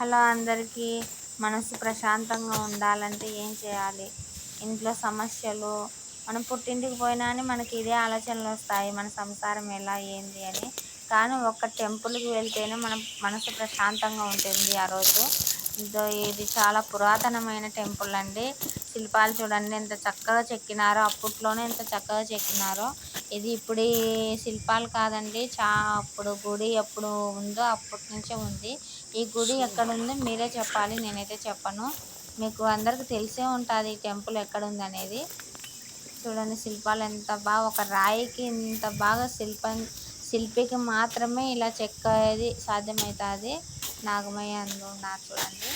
Hello అందరికీ మనసు ప్రశాంతంగా ఉండాలంటే ఏం చేయాలి? ఇంట్లో సమస్యలు మనం పుట్టింటికి పోయినా అని మనకి ఇదే ఆలోచనలు వస్తాయి మన సంసారం ఎలా ఏంది అని. కానీ ఒక్క టెంపుల్కి వెళ్తేనే మన మనసు ప్రశాంతంగా ఉంటుంది ఆ రోజు. ఇదో ఇది చాలా పురాతనమైన టెంపుల్ అండి. శిల్పాలు చూడండి ఎంత చక్కగా చెక్కినారో అప్పట్లోనే ఎంత చక్కగా చెక్కినారో. ఇది ఇప్పుడు శిల్పాలు కాదండి చా అప్పుడు గుడి ఎప్పుడు ఉందో అప్పటి నుంచే ఉంది. ఈ గుడి ఎక్కడ ఉందో మీరే చెప్పాలి నేనైతే చెప్పను. మీకు అందరికి తెలిసే ఉంటుంది ఈ టెంపుల్ ఎక్కడ ఉంది అనేది చూడండి శిల్పాలు ఎంత బాగా ఒక రాయికి ఇంత బాగా శిల్పం శిల్పికి మాత్రమే ఇలా చెక్కేది సాధ్యమవుతుంది నాగమయ్య అందు ఉన్నారు చూడండి.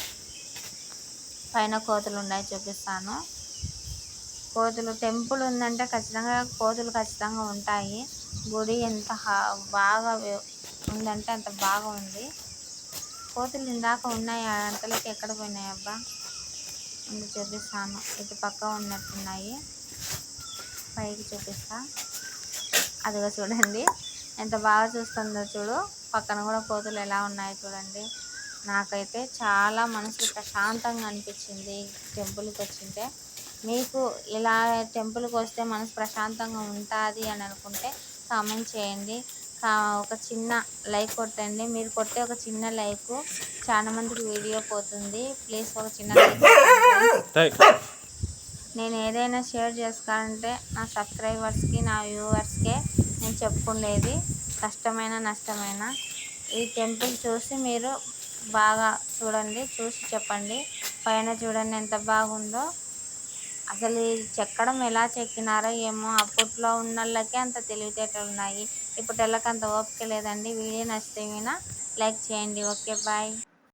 పైన కోతులు ఉన్నాయి చూపిస్తాను. కోతులు టెంపుల్ ఉందంటే ఖచ్చితంగా కోతులు ఖచ్చితంగా ఉంటాయి. గుడి ఎంత బాగా ఉందంటే అంత బాగా ఉంది. కోతులు ఇందాక ఉన్నాయి అంతలోకి ఎక్కడ పోయినాయి అబ్బా? ముందు చూపిస్తాను. ఇటు పక్క ఉన్నట్టున్నాయి. పైకి చూపిస్తా. అదిగో చూడండి. ఎంత బాగా చూస్తుందో చూడు. పక్కన కూడా కోతులు ఎలా ఉన్నాయో చూడండి. నాకైతే చాలా మనసు ప్రశాంతంగా అనిపించింది టెంపుల్కి వచ్చింటే. మీకు ఇలా టెంపుల్కి వస్తే మనసు ప్రశాంతంగా ఉంటుంది అని అనుకుంటే కామెంట్ చేయండి. ఒక చిన్న లైక్ కొట్టండి. మీరు కొట్టే ఒక చిన్న లైక్ చాలా మందికి వీడియో పోతుంది. ప్లీజ్ ఒక చిన్న లైక్ నేను ఏదైనా షేర్ చేసుకోవాలంటే నా సబ్స్క్రైబర్స్కి నా వ్యూవర్స్కే నేను చెప్పుకునేది కష్టమైన నష్టమైన. ఈ టెంపుల్ చూసి మీరు బాగా చూడండి చూసి చెప్పండి. పైన చూడండి ఎంత బాగుందో. అసలు చెక్కడం ఎలా చెక్కినారో ఏమో అప్పట్లో ఉన్న వాళ్ళకే అంత తెలివితేటలు ఉన్నాయి. ఇప్పుడు వాళ్ళకి అంత ఓపిక లేదండి. వీడియో నచ్చితే లైక్ చేయండి. Okay bye.